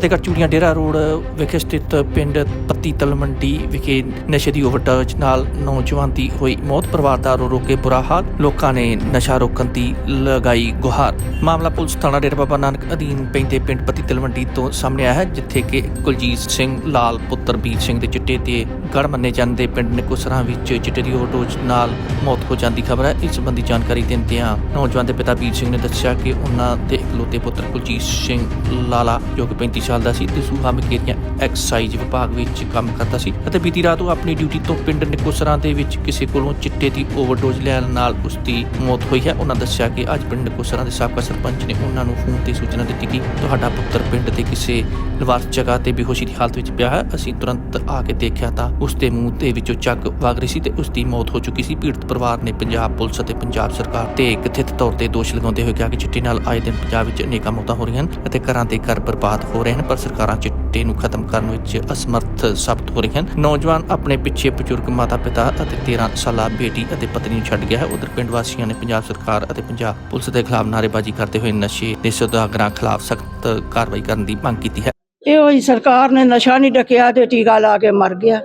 ਫਤਿਹਗੜ੍ਹ ਚੂੜੀਆਂ ਡੇਰਾ road ਵਿਖੇ ਸਥਿਤ ਪਿੰਡ ਪੱਤੀ ਤਲਮੰਡੀ ਵਿਖੇ ਨਸ਼ੇ ਦੀ ਓਵਰਡੋਜ਼ ਨਾਲ ਨੌਜਵਾਨ ਦੀ ਹੋਈ ਮੌਤ। ਪਰਿਵਾਰ ਦਾ ਰੋ ਰੋ ਕੇ ਬੁਰਾ ਹਾਲ। ਲੋਕਾਂ ਨੇ ਨਸ਼ਾ ਰੋਕਣ ਦੀ ਲਗਾਈ ਗੁਹਾਰ। ਮਾਮਲਾ ਪੁਲਿਸ ਥਾਣਾ ਡੇਰਾ ਬਾਬਾ ਨਾਨਕ ਅਧੀਨ ਪੈਂਦੇ ਪਿੰਡ ਪੱਤੀ ਤਲਮੰਡੀ ਤੋਂ ਸਾਹਮਣੇ ਆਇਆ ਹੈ, ਜਿੱਥੇ ਕਿ ਕੁਲਜੀਤ ਸਿੰਘ ਲਾਲ ਪੁੱਤਰ ਵੀਰ ਸਿੰਘ ਦੇ ਚਿੱਟੇ ਤੇ ਗੜ ਮੰਨੇ ਜਾਂਦੇ ਪਿੰਡ ਨਿਕੋਸਰਾਂ ਵਿੱਚ ਚਿੱਟੇ ਦੀ ਓਵਰਡੋਜ਼ ਨਾਲ ਮੌਤ ਹੋ ਜਾਂਦੀ ਖਬਰ ਹੈ। ਇਸ ਸੰਬੰਧੀ ਜਾਣਕਾਰੀ ਦਿੰਦਿਆਂ ਨੌਜਵਾਨ ਦੇ ਪਿਤਾ ਵੀਰ ਸਿੰਘ ਨੇ ਦੱਸਿਆ ਕਿ ਉਹਨਾਂ ਦੇ ਇਕਲੌਤੇ ਪੁੱਤਰ ਕੁਲਜੀਤ ਸਿੰਘ ਲਾਲਾ, ਜੋ ਕਿ 35 ਚੱਲਦਾ ਸੀ ਤੇ ਸੂਹਾ ਮਕੇਰੀਆਂ ਐਕਸਾਈਜ਼ ਵਿਭਾਗ ਵਿੱਚ ਕੰਮ ਕਰਦਾ ਸੀ ਅਤੇ ਬੀਤੀ ਰਾਤ ਉਹ ਆਪਣੀ ਡਿਊਟੀ ਤੋਂ ਪਿੰਡ ਨਿਕੋਸਰਾਂ ਦੇ ਵਿੱਚ ਕਿਸੇ ਕੋਲੋਂ ਚਿੱਟੇ ਦੀ ਓਵਰਡੋਜ਼ ਲੈਣ ਨਾਲ ਉਸ ਦੀ ਮੌਤ ਹੋਈ ਹੈ। ਉਹਨਾਂ ਦੱਸਿਆ ਕਿ ਅੱਜ ਪਿੰਡ ਨਿਕੋਸਰਾਂ ਦੇ ਸਾਬਕਾ ਸਰਪੰਚ ਨੇ ਉਹਨਾਂ ਨੂੰ ਫੋਨ ਤੇ ਸੂਚਨਾ ਦਿੱਤੀ ਕਿ ਤੁਹਾਡਾ ਪੁੱਤਰ ਪਿੰਡ ਦੇ ਕਿਸੇ ਨਿਵਾਸ ਜਗ੍ਹਾ ਤੇ ਬੇਹੋਸ਼ੀ ਦੀ ਹਾਲਤ ਵਿੱਚ ਪਿਆ ਹੈ। ਅਸੀਂ ਤੁਰੰਤ ਆ ਕੇ ਦੇਖਿਆ ਤਾਂ ਉਸ ਦੇ ਮੂੰਹ ਦੇ ਵਿੱਚੋਂ ਚੱਗ ਵਗ ਰਹੀ ਸੀ ਤੇ ਉਸ ਦੀ ਮੌਤ ਹੋ ਚੁੱਕੀ ਸੀ। ਪੀੜਤ ਪਰਿਵਾਰ ਨੇ ਪੰਜਾਬ ਪੁਲਿਸ ਅਤੇ ਪੰਜਾਬ ਸਰਕਾਰ ਤੇ ਕਥਿਤ ਤੌਰ ਤੇ ਦੋਸ਼ ਲਗਾਉਂਦੇ ਹੋਏ ਕਿਹਾ ਕਿ ਚਿੱਟੇ ਨਾਲ ਆਏ ਦਿਨ ਪੰਜਾਬ ਵਿੱਚ ਅਨੇਕਾਂ ਮੌਤਾਂ ਹੋ ਰਹੀਆਂ ਹਨ ਅਤੇ ਘਰਾਂ ਦੇ ਘਰ ਬਰਬਾਦ ਹੋ ਰਹੇ ਹਨ, ਪਰ ਸਰਕਾਰਾਂ ਚਿੱਟੇ ਨੂੰ ਖਤਮ ਕਰਨ ਵਿੱਚ ਅਸਮਰਥ ਸਾਬਤ ਹੋ ਰਹੀਆਂ ਹਨ। ਨੌਜਵਾਨ ਆਪਣੇ ਪਿੱਛੇ ਬਜ਼ੁਰਗ ਮਾਤਾ ਪਿਤਾ ਅਤੇ 13 ਸਾਲਾ ਬੇਟੀ ਅਤੇ ਪਤਨੀ ਨੂੰ ਛੱਡ ਗਿਆ ਹੈ। ਉਧਰ ਪਿੰਡ ਵਾਸੀਆਂ ਨੇ ਪੰਜਾਬ ਸਰਕਾਰ ਅਤੇ ਪੰਜਾਬ ਪੁਲਿਸ ਦੇ ਖਿਲਾਫ ਨਾਅਰੇਬਾਜ਼ੀ ਕਰਦੇ ਹੋਏ ਨਸ਼ੇ ਦੇ ਸੁਦਾਗਰਾਂ ਖਿਲਾਫ ਸਖਤ ਕਾਰਵਾਈ ਕਰਨ ਦੀ ਮੰਗ ਕੀਤੀ ਹੈ। ਇਹੋ ਹੀ ਸਰਕਾਰ ਨੇ ਨਸ਼ਾ ਨਹੀਂ ਡਕਿਆ ਤੇ ਟੀਕਾ ਲਾ ਕੇ ਮਰ ਗਿਆ।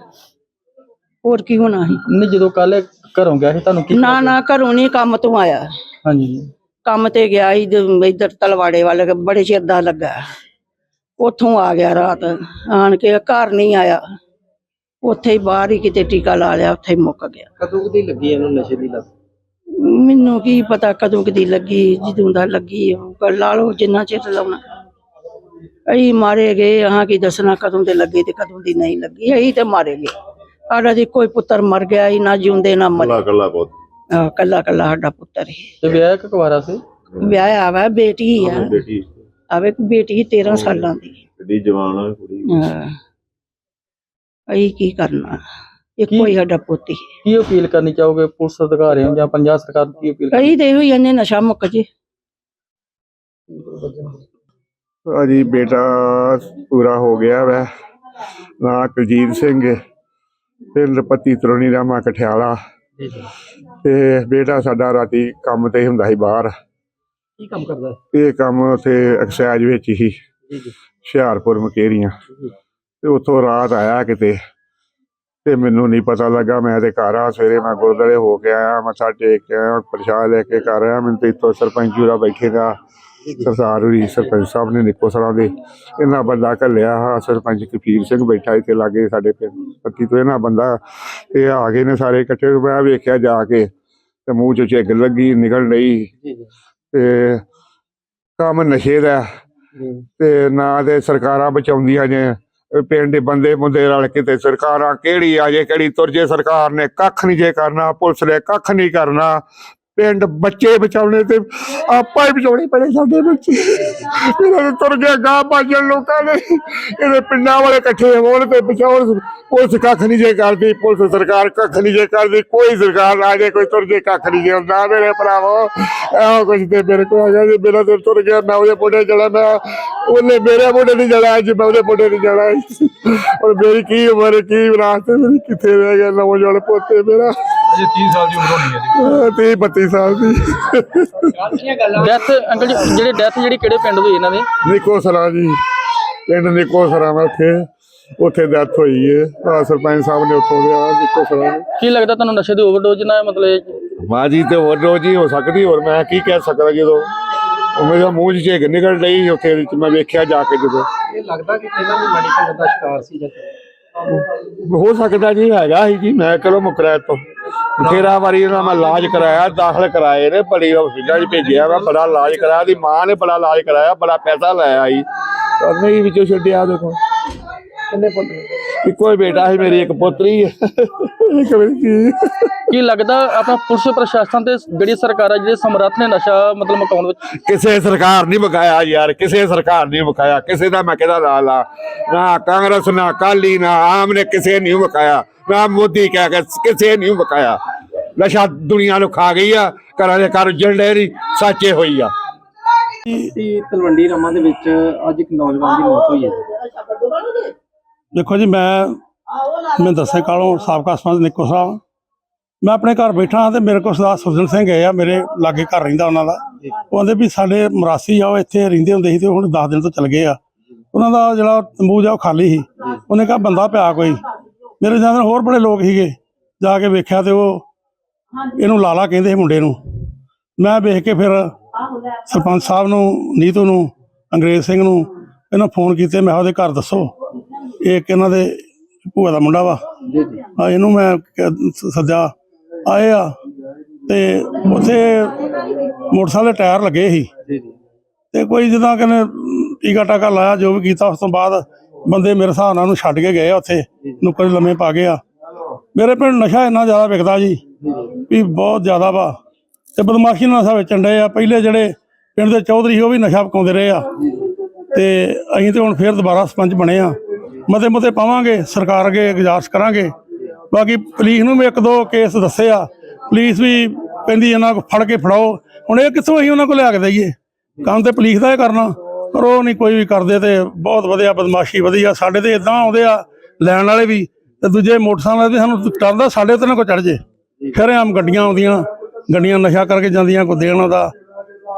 ਹੋਰ ਕੀ ਹੋਣਾ ਸੀ? ਨਹੀਂ ਜਦੋਂ ਕੱਲ ਘਰੋਂ ਗਿਆ ਸੀ ਤੁਹਾਨੂੰ ਕੀ ਨਾ ਨਾ ਘਰੋਂ ਨਹੀਂ ਕੰਮ ਤੋਂ ਆਇਆ। ਹਾਂਜੀ। ਕੰਮ ਤੇ ਗਿਆ ਸੀ ਇੱਧਰ ਤਲਵਾੜੇ ਵੱਲ ਬੜੇ ਚਿਰ ਦਾ ਲੱਗਾ। ਉੱਥੋਂ ਆ ਗਿਆ ਰਾਤ। ਆਣ ਕੇ ਘਰ ਨਹੀਂ ਆਇਆ। ਉੱਥੇ ਹੀ ਬਾਹਰ ਹੀ ਕਿਤੇ ਟੀਕਾ ਲਾ ਲਿਆ ਉੱਥੇ ਹੀ ਮੁੱਕ ਗਿਆ। ਕਦੋਂ ਦੀ ਲੱਗੀ ਇਹਨੂੰ ਨਸ਼ੇ ਦੀ ਲੱਤ? ਮੈਨੂੰ ਕੀ ਪਤਾ ਕਦੋਂ ਕਦੀ ਲੱਗੀ ਜਦੋਂ ਦਾ ਲੱਗੀ ਉਹ ਲਾ ਲਓ ਜਿੰਨਾ ਚਿਰ ਲਾਉਣਾ। ਅਈ ਮਾਰੇ ਗਏ ਹਾਂ ਕੀ ਦੱਸਣਾ ਕਦੋਂ ਦੇ ਲੱਗੇ ਤੇ ਕਦੋਂ ਦੀ ਨਹੀਂ ਲੱਗੀ। ਅਈ ਤੇ ਮਾਰੇ ਗਏ। ਸਾਡਾ ਜੀ ਕੋਈ ਪੁੱਤਰ ਮਰ ਗਿਆ ਹੀ ਨਾ ਜਿਉਂਦੇ ਨਾ ਮਰੇ। ਕੱਲਾ ਕੱਲਾ ਬਹੁਤ ਆਹ, ਕੱਲਾ ਕੱਲਾ ਸਾਡਾ ਪੁੱਤਰ ਹੀ। ਤੇ ਵਿਆਹ ਕਿ ਕੁਵਾਰਾ ਸੀ? ਵਿਆਹ ਆਵਾ ਬੇਟੀ ਹੀ ਆ। ਬੇਟੀ। ਆਵੇ ਇੱਕ ਬੇਟੀ 13 ਸਾਲਾਂ ਦੀ। ਕਿੱਡੀ ਜਵਾਨ ਆ ਕੁੜੀ ਹਾਂ। ਅਈ ਕੀ ਕਰਨਾ? ਇੱਕੋ ਹੀ ਸਾਡਾ ਪੁੱਤ ਕੀ ਅਪੀਲ ਕਰਨੀ ਚਾਹੋਗੇ? ਪੁਲਿਸ ਅਧਿਕਾਰੀਆਂ ਜਾਂ ਪੰਜਾਬ ਸਰਕਾਰ ਨੂੰ ਕੀ ਅਪੀਲ ਕਈ ਤੇ ਇਹੋ ਹੀ ਇਹਨੇ ਨਸ਼ਾ ਮੁੱਕ ਜੇ। ਅਜੀ ਬੇਟਾ ਪੂਰਾ ਹੋ ਗਿਆ ਵੈ। ਨਾ ਕੁਲਜੀਤ ਸਿੰਘ ਹੈ, ਪਿੰਡ ਪੱਤੀ ਤਰੋਣੀ ਰਾਮਾ ਕਠਿਆਲਾ ਜੀ ਜੀ ਤੇ ਬੇਟਾ ਸਾਡਾ ਰਾਤੀ ਕੰਮ ਤੇ ਹੁੰਦਾ ਸੀ ਬਾਹਰ। ਕੀ ਕੰਮ ਕਰਦਾ ਹੈ? ਇਹ ਕੰਮ ਉੱਥੇ ਐਕਸਾਈਜ਼ ਵਿੱਚ ਹੀ ਹੁਸ਼ਿਆਰਪੁਰ ਮਕੇਰੀਆਂ। ਤੇ ਉੱਥੋਂ ਰਾਤ ਆਇਆ ਕਿਤੇ ਤੇ ਮੈਨੂੰ ਨਹੀਂ ਪਤਾ ਲੱਗਾ ਮੈਂ ਤੇ ਘਰ ਆ ਸਵੇਰੇ ਮੈਂ ਗੁਰਦੁਆਰੇ ਹੋ ਕੇ ਆਇਆ ਮੱਥਾ ਟੇਕ ਕੇ ਆਇਆ ਪ੍ਰਸ਼ਾਦ ਲੈ ਕੇ ਘਰ ਆਇਆ ਮੈਨੂੰ ਤੇ ਇੱਥੋਂ ਸਰਪੰਚ ਜੂਰਾ ਬੈਠੇਗਾ ਸਰਦਾਰ ਹੋਰੀ ਸਰਪੰਚ ਸਾਹਿਬ ਨੇ ਨਿੱਕੋ ਸਰਾਂ ਦੇ ਇਹਨਾਂ ਬੰਦਾ ਘੱਲਿਆ ਆ ਸਰਪੰਚ ਕਪੀਰ ਸਿੰਘ ਬੈਠਾ ਇੱਥੇ ਲਾਗੇ ਸਾਡੇ ਪਿੰਡ ਪੱਤੀ ਤੋਂ ਇਹਨਾਂ ਬੰਦਾ ਇਹ ਆ ਗਏ ਨੇ ਸਾਰੇ ਇਕੱਠੇ ਮੈਂ ਵੇਖਿਆ ਜਾ ਕੇ ਤੇ ਮੂੰਹ ਚ ਝਿੱਗ ਲੱਗੀ ਨਿਕਲ ਜੀ। ਤੇ ਕੰਮ ਨਸ਼ੇ ਦਾ ਜੀ ਤੇ ਨਾ ਤੇ ਸਰਕਾਰਾਂ ਬਚਾਉਂਦੀਆਂ ਇਹ ਪਿੰਡ ਦੇ ਬੰਦੇ ਮੁੰਡੇ ਰਲ ਕੇ ਤੇ ਸਰਕਾਰਾਂ ਕਿਹੜੀ ਆ ਜੇ ਕਿਹੜੀ ਤੁਰ ਜੇ ਸਰਕਾਰ ਨੇ ਕੱਖ ਨਹੀਂ ਜੇ ਕਰਨਾ ਪੁਲਿਸ ਨੇ ਕੱਖ ਨਹੀਂ ਕਰਨਾ। ਪਿੰਡ ਬੱਚੇ ਬਚਾਉਣੇ ਤੇ ਆਪਾਂ ਹੀ ਬਚਾਉਣੇ ਪੈਣੇ ਸਾਡੇ ਬੱਚੇ ਇਹਨਾਂ ਦੇ ਤੁਰ ਗਿਆ ਗਾਂ ਬਾਜਣ ਲੋਕਾਂ ਨੇ ਇਹਦੇ ਪਿੰਡਾਂ ਵਾਲੇ ਇਕੱਠੇ ਹੋਣ ਤੇ ਬਚਾਉਣ। ਪੁਲਿਸ ਕੱਖ ਨਹੀਂ ਜੇ ਕਰਦੀ, ਪੁਲਿਸ ਸਰਕਾਰ ਕੱਖ ਨਹੀਂ ਜੇ ਕਰਦੀ, ਕੋਈ ਸਰਕਾਰ ਆ ਜੇ, ਕੋਈ ਤੁਰ ਜੇ, ਕੱਖ ਨਹੀਂ ਜੇ ਹੁੰਦਾ। ਮੇਰੇ ਭਰਾਵੋ, ਇਹੋ ਕੁਝ ਤੇ ਮੇਰੇ ਕੋਲ ਆ ਗਿਆ ਜੀ। ਮੇਰਾ ਦਿਲ ਤੁਰ ਗਿਆ, ਮੈਂ ਉਹਦੇ ਪੁੱਟੇ ਚਲਾ ਮੈਂ ਉਹਨੇ ਮੇਰੇ ਪੁੱਟੇ ਨਹੀਂ ਚਲਾ ਅੱਜ ਮੈਂ ਉਹਦੇ ਪੁੱਟੇ ਨਹੀਂ ਚਲਾ ਔਰ ਮੇਰੀ ਕੀ ਉਮਰ, ਕੀ ਵਿਰਾਸਤ ਹੈ ਮੇਰੀ ਕਿੱਥੇ ਰਹਿ ਗਿਆ ਨੌਜਵਾਨ ਪੋਤੇ ਮੇਰਾ। ਅਜੇ 30 ਸਾਲ ਦੀ ਉਮਰ ਹੋਣੀ ਹੈ ਜੀ। 30 32 ਸਾਲ ਦੀ। ਡੈਥ ਅੰਕਲ ਜੀ ਜਿਹੜੇ ਡੈਥ ਜਿਹੜੀ ਕਿਹੜੇ ਪਿੰਡ ਹੋਈ ਇਹਨਾਂ ਦੀ? ਨਿੱਕੋ ਸਰਾ ਜੀ। ਪਿੰਡ ਨਿੱਕੋ ਸਰਾ ਮੈਂ ਉੱਥੇ ਉੱਥੇ ਡੈਥ ਹੋਈ ਹੈ। ਆ ਸਰਪੰਚ ਸਾਹਿਬ ਨੇ ਉੱਥੋਂ ਦੇ ਆ ਨਿੱਕੋ ਸਰਾ ਕੀ ਲੱਗਦਾ ਤੁਹਾਨੂੰ ਨਸ਼ੇ ਦੀ ਓਵਰਡੋਜ਼ ਨਾਲ ਮਤਲਬ ਬਾਜੀ ਤੇ ਹੋਰ ਰੋਜ਼ ਹੀ ਹੋ ਸਕਦੀ ਹੋਰ ਮੈਂ ਕੀ ਕਹਿ ਸਕਦਾ ਜਦੋਂ ਉਹ ਮੇਰੇ ਮੂੰਹ 'ਚ ਝੇਗ ਨਿਕਲ ਰਹੀ ਉੱਥੇ ਵਿੱਚ ਮੈਂ ਵੇਖਿਆ ਜਾ ਕੇ ਜਦੋਂ। ਇਹ ਲੱਗਦਾ ਕਿ ਪਹਿਲਾਂ ਵੀ ਮੈਡੀਕਲ ਦਾ ਸ਼ਿਕਾਰ ਸੀ ਜਾਂ ਹੋ ਸਕਦਾ ਜੀ ਹੈਗਾ ਹੀ ਜੀ, ਮੈਂ ਚਲੋ ਮੁਕਰਾਇਤ ਤੋਂ ਬਥੇਰਾ ਵਾਰੀ ਇਹਨਾਂ ਮੈਂ ਇਲਾਜ ਕਰਾਇਆ, ਦਾਖਲ ਕਰਾਏ ਨੇ ਬੜੀ ਹਸਪੀਟਲ 'ਚ ਭੇਜਿਆ ਵਾ, ਬੜਾ ਇਲਾਜ ਕਰਾਇਆ ਦੀ ਮਾਂ ਨੇ ਬੜਾ ਇਲਾਜ ਕਰਾਇਆ, ਬੜਾ ਪੈਸਾ ਲਾਇਆ ਜੀ ਨਹੀਂ ਵਿੱਚੋਂ ਛੱਡਿਆ ਦੇਖੋ ਕਿੰਨੇ ਪੁੱਤ ਇੱਕੋ ਹੀ ਬੇਟਾ ਸੀ ਮੇਰੀ ਇੱਕ ਪੁੱਤਰੀ ਹੈ। ਇੱਕ। ਕੀ? ਲੱਗਦਾ ਆਪਣਾ ਪੁਲਿਸ ਪ੍ਰਸ਼ਾਸਨ ਤੇ ਜਿਹੜੀ ਸਰਕਾਰਾਂ ਜਿਹੜੇ ਸਮਰੱਥ ਨੇ ਨਸ਼ਾ ਮਤਲਬ ਮਕਾਉਣ ਵਿੱਚ? ਕਿਸੇ ਸਰਕਾਰ ਨਹੀਂ ਮਕਾਇਆ ਯਾਰ ਕਿਸੇ ਸਰਕਾਰ ਨਹੀਂ ਮਕਾਇਆ ਕਿਸੇ ਦਾ ਮੈਂ ਕਿਹਦਾ ਲਾ ਲਾ ਨਾ ਕਾਂਗਰਸ ਨਾ ਕਾਲੀ ਨਾ ਆਮ ਨੇ ਕਿਸੇ ਨਹੀਂ ਮਕਾਇਆ ਨਾ ਮੋਦੀ ਕਹਿ ਕੇ ਕਿਸੇ ਨਹੀਂ ਮਕਾਇਆ ਨਸ਼ਾ ਦੁਨੀਆ ਨੂੰ ਖਾ ਗਈ ਆ ਘਰਾਂ ਦੇ ਘਰ ਜਲਡੇਰੀ ਸਾਚੇ ਹੋਈ ਆ। ਤੇ ਤਲਵੰਡੀ ਰਮਾ ਦੇ ਵਿੱਚ ਅੱਜ ਇੱਕ ਨੌਜਵਾਨ ਦੀ ਮੌਤ ਹੋਈ ਹੈ? ਦੇਖੋ ਜੀ, ਮੈਂ ਮੈਂ ਦੱਸੇ ਕਾਲੋਂ ਸਾਬਕਾ ਸਰਪੰਚ ਨਿੱਕੋ ਸਾਹਿਬ। ਮੈਂ ਆਪਣੇ ਘਰ ਬੈਠਾ ਹਾਂ ਤੇ ਮੇਰੇ ਕੋਲ ਸਰਦਾਰ ਸੁਖਜਨ ਸਿੰਘ ਗਏ ਆ, ਮੇਰੇ ਲਾਗੇ ਘਰ ਰਹਿੰਦਾ ਉਹਨਾਂ ਦਾ। ਉਹ ਕਹਿੰਦੇ ਵੀ ਸਾਡੇ ਮਰਾਸੀ ਆ, ਉਹ ਇੱਥੇ ਰਹਿੰਦੇ ਹੁੰਦੇ ਸੀ ਤੇ ਹੁਣ 10 ਦਿਨ ਤੋਂ ਚਲ ਗਏ ਆ। ਉਹਨਾਂ ਦਾ ਜਿਹੜਾ ਤੰਬੂ ਆ ਉਹ ਖਾਲੀ ਸੀ। ਉਹਨੇ ਕਿਹਾ ਬੰਦਾ ਪਿਆ ਕੋਈ। ਮੇਰੇ ਜਾਂਦੇ ਹੋਰ ਬੜੇ ਲੋਕ ਸੀਗੇ। ਜਾ ਕੇ ਵੇਖਿਆ ਤੇ ਉਹ ਇਹਨੂੰ ਲਾਲਾ ਕਹਿੰਦੇ ਸੀ ਮੁੰਡੇ ਨੂੰ। ਮੈਂ ਵੇਖ ਕੇ ਫਿਰ ਸਰਪੰਚ ਸਾਹਿਬ ਨੂੰ, ਨੀਤੂ ਨੂੰ, ਅੰਗਰੇਜ਼ ਸਿੰਘ ਨੂੰ ਇਹਨਾਂ ਫੋਨ ਕੀਤੇ। ਮੈਂ ਕਿਹਾ ਉਹਦੇ ਘਰ ਦੱਸੋ। ਇਹ ਇੱਕ ਇਹਨਾਂ ਦੇ ਭੂਆ ਦਾ ਮੁੰਡਾ ਵਾ। ਆ ਇਹਨੂੰ ਮੈਂ ਕ- ਸੱਦਿਆ। ਆਏ ਆ ਤੇ ਉੱਥੇ ਮੋਟਰਸਾਈਕਲ ਦੇ ਟਾਇਰ ਲੱਗੇ ਸੀ। ਜੀ ਜੀ। ਤੇ ਕੋਈ ਜਿੱਦਾਂ ਕਹਿੰਦੇ ਟੀਕਾ ਟਾਕਾ ਲਾਇਆ ਜੋ ਵੀ ਕੀਤਾ ਉਸ ਤੋਂ ਬਾਅਦ ਬੰਦੇ ਮੇਰੇ ਹਿਸਾਬ ਨਾਲ ਉਹਨੂੰ ਛੱਡ ਕੇ ਗਏ ਆ ਉੱਥੇ। ਨੁੱਕਰ 'ਚ ਲੰਮੇ ਪਾ ਗਏ ਆ। ਮੇਰੇ ਪਿੰਡ ਨਸ਼ਾ ਇੰਨਾ ਜ਼ਿਆਦਾ ਵਿਕਦਾ ਜੀ ਵੀ ਬਹੁਤ ਜ਼ਿਆਦਾ ਵਾ। ਤੇ ਬਦਮਾਸ਼ੀ ਨਾਲ ਨਸ਼ਾ ਵੇਚਣ ਡਏ ਆ। ਪਹਿਲੇ ਜਿਹੜੇ ਪਿੰਡ ਦੇ ਚੌਧਰੀ ਸੀ ਉਹ ਵੀ ਨਸ਼ਾ ਪਕਾਉਂਦੇ ਰਹੇ ਆ। ਤੇ ਅਸੀਂ ਤੇ ਹੁਣ ਫੇਰ ਦੁਬਾਰਾ ਸਰਪੰਚ ਬਣੇ ਆ। ਮਤੇ ਮਤੇ ਪਾਵਾਂਗੇ, ਸਰਕਾਰ ਅੱਗੇ ਗੁਜ਼ਾਰਿਸ਼ ਕਰਾਂਗੇ। ਬਾਕੀ ਪੁਲਿਸ ਨੂੰ ਵੀ ਇੱਕ ਦੋ ਕੇਸ ਦੱਸੇ ਆ। ਪੁਲਿਸ ਵੀ ਕਹਿੰਦੀ ਇਹਨਾਂ ਕੋ ਫੜ ਕੇ ਫੜਾਓ। ਹੁਣ ਇਹ ਕਿੱਥੋਂ ਅਸੀਂ ਉਹਨਾਂ ਕੋਲ ਲਿਆ ਕੇ ਦਈਏ? ਕੰਮ ਤੇ ਪੁਲਿਸ ਦਾ ਹੀ ਕਰਨਾ। ਪਰ ਉਹ ਨਹੀਂ ਕੋਈ ਵੀ ਕਰਦੇ ਤੇ ਬਹੁਤ ਵਧੀਆ ਬਦਮਾਸ਼ੀ ਵਧੀਆ। ਸਾਡੇ ਤੇ ਇਦਾਂ ਆਉਂਦੇ ਆ, ਲੈਣ ਵਾਲੇ ਵੀ। ਤੇ ਦੂਜੇ ਮੋਟਰਸਾਈਕਲ ਵੀ ਸਾਨੂੰ ਡਰਦਾ ਸਾਡੇ ਤੇ ਨਾ ਕੋ ਚੜ ਜੇ। ਫਿਰ ਆਮ ਗੱਡੀਆਂ ਆਉਂਦੀਆਂ। ਗੱਡੀਆਂ ਨਸ਼ਾ ਕਰਕੇ ਜਾਂਦੀਆਂ ਕੋ ਦੇਣ ਦਾ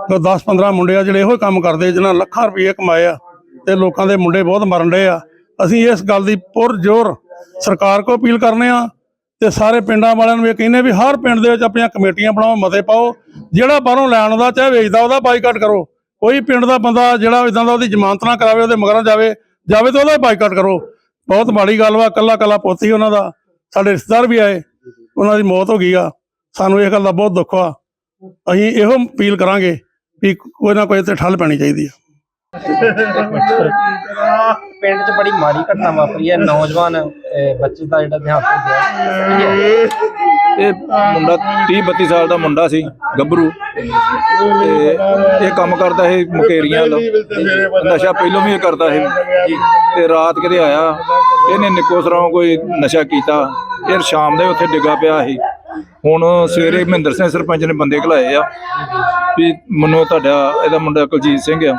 ਕੋ 10 15 ਮੁੰਡੇ ਆ ਜਿਹੜੇ ਇਹੋ ਹੀ ਕੰਮ ਕਰਦੇ, ਜਿਨ੍ਹਾਂ ਲੱਖਾਂ ਰੁਪਏ ਕਮਾਏ ਆ। ਤੇ ਲੋਕਾਂ ਦੇ ਮੁੰਡੇ ਬਹੁਤ ਮਰਨ ਡਏ ਆ। ਅਸੀਂ ਇਸ ਗੱਲ ਦੀ ਪੁਰ ਜ਼ੋਰ ਸਰਕਾਰ ਕੋ ਅਪੀਲ ਕਰਨੇ ਆ ਤੇ ਸਾਰੇ ਪਿੰਡਾਂ ਵਾਲਿਆਂ ਨੂੰ ਇਹ ਕਹਿੰਦੇ ਵੀ ਹਰ ਪਿੰਡ ਦੇ ਵਿੱਚ ਆਪਣੀਆਂ ਕਮੇਟੀਆਂ ਬਣਾਓ, ਮਤੇ ਪਾਓ। ਜਿਹੜਾ ਬਾਹਰੋਂ ਲੈਣ ਦਾ ਚਾਹੇ ਵੇਚਦਾ, ਉਹਦਾ ਬਾਈਕਾਟ ਕਰੋ। ਕੋਈ ਪਿੰਡ ਦਾ ਬੰਦਾ ਜਿਹੜਾ ਇਦਾਂ ਦਾ ਉਹਦੀ ਜ਼ਮਾਨਤ ਨਾ ਕਰਾਵੇ, ਉਹਦੇ ਮਗਰਾਂ ਜਾਵੇ ਜਾਵੇ ਤਾਂ ਉਹਦਾ ਬਾਈਕਾਟ ਕਰੋ। ਬਹੁਤ ਮਾੜੀ ਗੱਲ ਵਾ ਕੱਲਾ ਕੱਲਾ ਪੋਤੀ ਉਹਨਾਂ ਦਾ। ਸਾਡੇ ਰਿਸ਼ਤੇਦਾਰ ਵੀ ਆਏ, ਉਹਨਾਂ ਦੀ ਮੌਤ ਹੋ ਗਈ ਆ। ਸਾਨੂੰ ਇਹ ਗੱਲ ਦਾ ਬਹੁਤ ਦੁੱਖ ਆ ਅਸੀਂ ਇਹੋ ਅਪੀਲ ਕਰਾਂਗੇ ਵੀ ਕੋਈ ਨਾ ਕੋਈ ਤੇ ਠੱਲ ਪੈਣੀ ਚਾਹੀਦੀ ਆ। ਪਿੰਡ 'ਚ ਬੜੀ ਮਾੜੀ ਘਟਨਾ ਵਾਪਰੀ ਹੈ ਨੌਜਵਾਨ ਅਹ, ਬੱਚੇ ਦਾ ਜਿਹੜਾ ਦੇਹਾਂਤ ਹੋ ਗਿਆ ਇਹ ਮੁੰਡਾ 30 32 ਸਾਲ ਦਾ ਮੁੰਡਾ ਸੀ ਗੱਭਰੂ। ਤੇ ਇਹ ਕੰਮ ਕਰਦਾ ਸੀ ਮੁਕੇਰੀਆਂ ਵੱਲ। ਨਸ਼ਾ ਪਹਿਲੋਂ ਵੀ ਇਹ ਕਰਦਾ ਸੀ। ਤੇ ਰਾਤ ਕਿਤੇ ਆਇਆ ਇਹਨੇ ਨਿੱਕੋ ਸਰਾਉ ਕੋਈ ਨਸ਼ਾ ਕੀਤਾ। ਫਿਰ ਸ਼ਾਮ ਦੇ ਉੱਥੇ ਡਿੱਗਾ ਪਿਆ ਸੀ। ਹੁਣ ਸਵੇਰੇ ਮਹਿੰਦਰ ਸਿੰਘ ਸਰਪੰਚ ਨੇ ਬੰਦੇ ਘਲਾਏ ਆ। ਵੀ ਮੈਨੂੰ ਤੁਹਾਡਾ ਇਹਦਾ ਮੁੰਡਾ ਕੁਲਜੀਤ ਸਿੰਘ ਆ।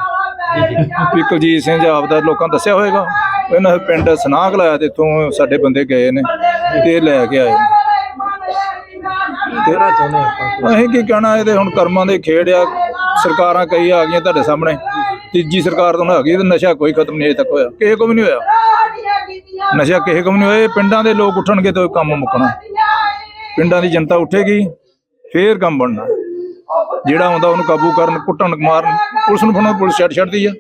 ਵੀ ਕੁਲਜੀਤ ਸਿੰਘ ਆਪਦਾ ਲੋਕਾਂ ਦੱਸਿਆ ਹੋਵੇਗਾ। ਇਹਨਾਂ ਦੇ ਪਿੰਡ ਸਨਾਹ ਘਲਾਇਆ ਤੇ ਇੱਥੋਂ ਸਾਡੇ ਬੰਦੇ ਗਏ ਨੇ ਤੇ ਲੈ ਕੇ ਆਏ ਚਾਹੁੰਦੇ ਆਪਾਂ? ਅਸੀਂ ਕੀ ਕਹਿਣਾ ਇਹਦੇ ਹੁਣ ਕਰਮਾਂ ਦੇ ਖੇਡ ਆ ਸਰਕਾਰਾਂ ਕਈ ਆ ਗਈਆਂ ਤੁਹਾਡੇ ਸਾਹਮਣੇ। ਤੀਜੀ ਸਰਕਾਰ ਤੋਂ ਆ ਗਈ ਤੇ ਨਸ਼ਾ ਕੋਈ ਖਤਮ ਨਹੀਂ ਅਜੇ ਤੱਕ ਹੋਇਆ। ਕਿਸੇ ਕੋ ਵੀ ਨਹੀਂ ਹੋਇਆ। ਨਸ਼ਾ ਕਿਸੇ ਕੋ ਵੀ ਨਹੀਂ ਹੋਇਆ। ਇਹ ਪਿੰਡਾਂ ਦੇ ਲੋਕ ਉੱਠਣਗੇ ਤਾਂ ਕੰਮ ਮੁੱਕਣਾ। ਪਿੰਡਾਂ ਦੀ ਜਨਤਾ ਉੱਠੇਗੀ ਫੇਰ ਕੰਮ ਬਣਨਾ। ਜਿਹੜਾ ਆਉਂਦਾ ਉਹਨੂੰ ਕਾਬੂ ਕਰਨ ਕੁੱਟਣ ਮਾਰਨ ਪੁਲਿਸ ਨੂੰ ਫੜਨ ਪੁਲਿਸ ਛੱਡ ਛੱਡਦੀ ਆ।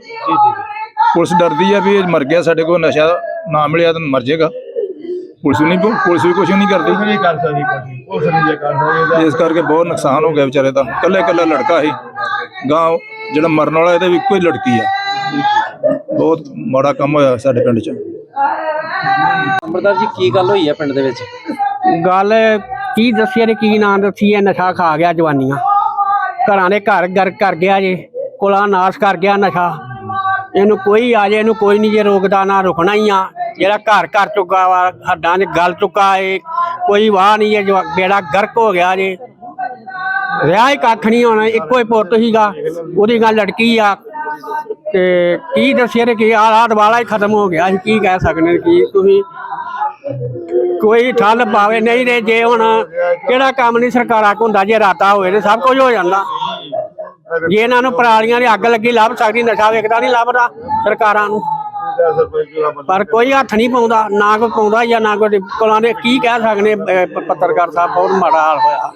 ਪੁਲਿਸ ਡਰਦੀ ਆ ਵੀ ਇਹ ਮਰ ਗਿਆ ਸਾਡੇ ਕੋਲ ਨਸ਼ਾ ਨਾ ਮਿਲਿਆ ਤਾਂ ਮਰ ਜਾਏਗਾ। ਪੁਲਿਸ ਨਹੀਂ ਪੁਲਿਸ ਵੀ ਕੁਝ ਨਹੀਂ ਕਰਦੀ। ਨਹੀਂ ਕਰ ਸਕਦੀ ਪੁਲਿਸ ਨਹੀਂ ਜੇ ਕਰ ਸਕਦੀ ਇਸ ਕਰਕੇ ਬਹੁਤ ਨੁਕਸਾਨ ਹੋ ਗਿਆ ਵਿਚਾਰੇ ਦਾ। ਕੱਲੇ ਕੱਲਾ ਲੜਕਾ ਸੀ। ਗਾਂ ਜਿਹੜਾ ਮਰਨ ਵਾਲਾ ਇਹਦੇ ਵੀ ਇੱਕੋ ਹੀ ਲੜਕੀ ਆ। ਬਹੁਤ ਮਾੜਾ ਕੰਮ ਹੋਇਆ ਸਾਡੇ ਪਿੰਡ 'ਚ। ਅੰਮ੍ਰਿਤਸਰ ਜੀ ਕੀ ਗੱਲ ਹੋਈ ਹੈ ਪਿੰਡ ਦੇ ਵਿੱਚ? ਗੱਲ ਕੀ ਦੱਸੀਏ ਤੇ ਕੀ ਨਾਂ ਦੱਸੀਏ ਨਸ਼ਾ ਖਾ ਗਿਆ ਜਵਾਨੀਆਂ। ਘਰਾਂ ਦੇ ਘਰ ਗਰ ਕਰ ਗਿਆ ਜੇ, ਕੁਲਾ ਨਾਸ਼ ਕਰ ਗਿਆ ਨਸ਼ਾ। ਇਹਨੂੰ ਕੋਈ ਆ ਜੇ, ਇਹਨੂੰ ਕੋਈ ਨਹੀਂ ਜੇ ਰੋਕਦਾ, ਨਾ ਰੁਕਣਾ ਹੀ ਆ। ਜਿਹੜਾ ਘਰ ਘਰ ਚੁੱਕਾ ਵਾ, ਹੱਡਾਂ 'ਚ ਗਲ ਚੁੱਕਾ ਏ, ਕੋਈ ਵਾਹ ਨਹੀਂ ਹੈ ਬੇੜਾ ਗਰਕ ਹੋ ਗਿਆ ਜੇ। ਰਿਹਾ ਹੀ ਕੱਖ ਨਹੀਂ ਹੋਣਾ, ਇੱਕੋ ਹੀ ਪੁੱਤ ਸੀਗਾ, ਉਹਦੀ ਗੱਲ ਲੜਕੀ ਆ। ਤੇ ਕੀ ਦੱਸਿਆ ਕਿ ਕੀ ਆਹ ਵਾਲਾ ਹੀ ਖਤਮ ਹੋ ਗਿਆ ਅਸੀਂ ਕੀ ਕਹਿ ਸਕਦੇ ਕੀ ਤੁਸੀਂ? ਕੋਈ ਠੱਲ ਪਾਵੇ, ਨਹੀਂ ਤੇ ਜੇ ਹੁਣ ਕਿਹੜਾ ਕੰਮ ਨਹੀਂ ਸਰਕਾਰਾਂ ਕੋਲ ਹੁੰਦਾ, ਜੇ ਰਾਤਾ ਹੋਵੇ ਤੇ ਸਭ ਕੁਝ ਹੋ ਜਾਂਦਾ। ਜੇ ਇਹਨਾਂ ਨੂੰ ਪਰਾਲੀਆਂ ਦੀ ਅੱਗ ਲੱਗੀ, ਲੱਭ ਸਕਦੀ, ਨਸ਼ਾ ਵੇਖਦਾ ਨਹੀਂ ਲੱਭਦਾ ਸਰਕਾਰਾਂ ਨੂੰ। ਪਰ ਕੋਈ ਹੱਥ ਨਹੀਂ ਪਾਉਂਦਾ, ਨਾ ਕੋਈ ਪਾਉਂਦਾ ਜਾਂ ਨਾ ਕੋਈ ਕੋਲਾਂ ਦੇ ਕੀ ਕਹਿ ਸਕਦੇ ਪੱਤਰਕਾਰ ਸਾਹਿਬ, ਬਹੁਤ ਮਾੜਾ ਹਾਲ ਹੋਇਆ।